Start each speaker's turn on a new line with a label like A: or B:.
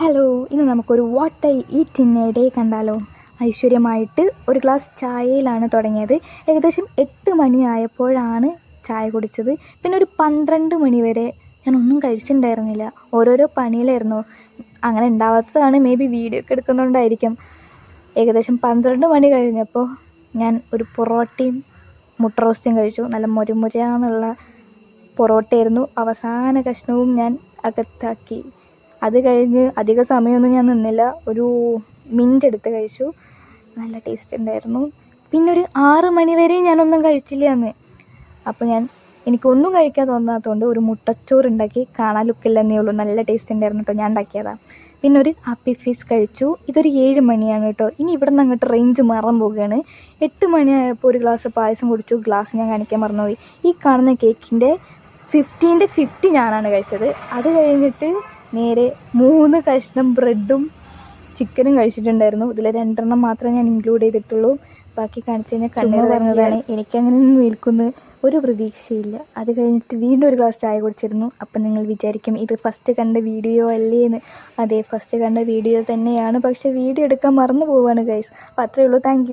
A: Hello ഇന്ന് നമുക്കൊരു what I eat in a day കണ്ടാലോ? ഐശ്വര്യമായിട്ട് ഒരു ഗ്ലാസ് ചായയിലാണ് തുടങ്ങിയത്. ഏകദേശം എട്ട് മണിയായപ്പോഴാണ് ചായ കുടിച്ചത്. പിന്നെ ഒരു പന്ത്രണ്ട് മണി വരെ ഞാൻ ഒന്നും കഴിച്ചിട്ടുണ്ടായിരുന്നില്ല. ഓരോരോ പണിയിലായിരുന്നു. അങ്ങനെ ഉണ്ടാവാത്തതാണ് മേ ബി വീഡിയോ ഒക്കെ എടുക്കുന്നുണ്ടായിരിക്കും ഏകദേശം പന്ത്രണ്ട് മണി കഴിഞ്ഞപ്പോൾ ഞാൻ ഒരു പൊറോട്ടയും മുട്ട റോസ്റ്റും കഴിച്ചു. നല്ല മുരമുരയാന്നുള്ള പൊറോട്ടയായിരുന്നു. അവസാന കഷ്ണവും ഞാൻ അകത്താക്കി. അത് കഴിഞ്ഞ് അധിക സമയമൊന്നും ഞാൻ നിന്നില്ല. ഒരു മിന്റ് എടുത്ത് കഴിച്ചു. നല്ല ടേസ്റ്റ് ഉണ്ടായിരുന്നു. പിന്നെ ഒരു ആറ് മണി വരെ ഞാനൊന്നും കഴിച്ചില്ല അന്ന്. അപ്പോൾ ഞാൻ എനിക്കൊന്നും കഴിക്കാൻ തോന്നാത്തതുകൊണ്ട് ഒരു മുട്ടച്ചോറ് ഉണ്ടാക്കി കാണാൻ ലുക്കില്ലെന്നേ ഉള്ളൂ. നല്ല ടേസ്റ്റ് ഉണ്ടായിരുന്നു കേട്ടോ ഞാൻ ഉണ്ടാക്കിയതാണ് പിന്നെ ഒരു ഹാപ്പി ഫീസ് കഴിച്ചു. ഇതൊരു ഏഴ് മണിയാണ് കേട്ടോ ഇനി ഇവിടെ നിന്ന് അങ്ങോട്ട് റേഞ്ച് മാറാൻ പോവുകയാണ്. എട്ട് മണിയായപ്പോൾ ഒരു ഗ്ലാസ് പായസം കുടിച്ചു. ഗ്ലാസ് ഞാൻ കാണിക്കാൻ മറന്നുപോയി. ഈ കാണുന്ന കേക്കിന്റെ ഫിഫ്റ്റീന്റെ ഫിഫ്റ്റി ഞാനാണ് കഴിച്ചത്. അത് കഴിഞ്ഞിട്ട് നേരെ മൂന്ന് കഷ്ണം ബ്രെഡും ചിക്കനും കഴിച്ചിട്ടുണ്ടായിരുന്നു. ഇതിൽ രണ്ടെണ്ണം മാത്രമേ ഞാൻ ഇൻക്ലൂഡ് ചെയ്തിട്ടുള്ളൂ. ബാക്കി കാണിച്ചു കഴിഞ്ഞാൽ കണ്ണീർ പറഞ്ഞതാണ്. എനിക്കങ്ങനെ ഒന്നും വിൽക്കുന്നു ഒരു പ്രതീക്ഷയില്ല. അത് കഴിഞ്ഞിട്ട് വീണ്ടും ഒരു ഗ്ലാസ് ചായ കുടിച്ചിരുന്നു. അപ്പം നിങ്ങൾ വിചാരിക്കും ഇത് ഫസ്റ്റ് കണ്ട വീഡിയോ അല്ലേ എന്ന്. അതെ ഫസ്റ്റ് കണ്ട വീഡിയോ തന്നെയാണ്. പക്ഷേ വീഡിയോ എടുക്കാൻ മറന്നു പോവാണ് ഗൈസ് അപ്പം അത്രയേ ഉള്ളൂ താങ്ക്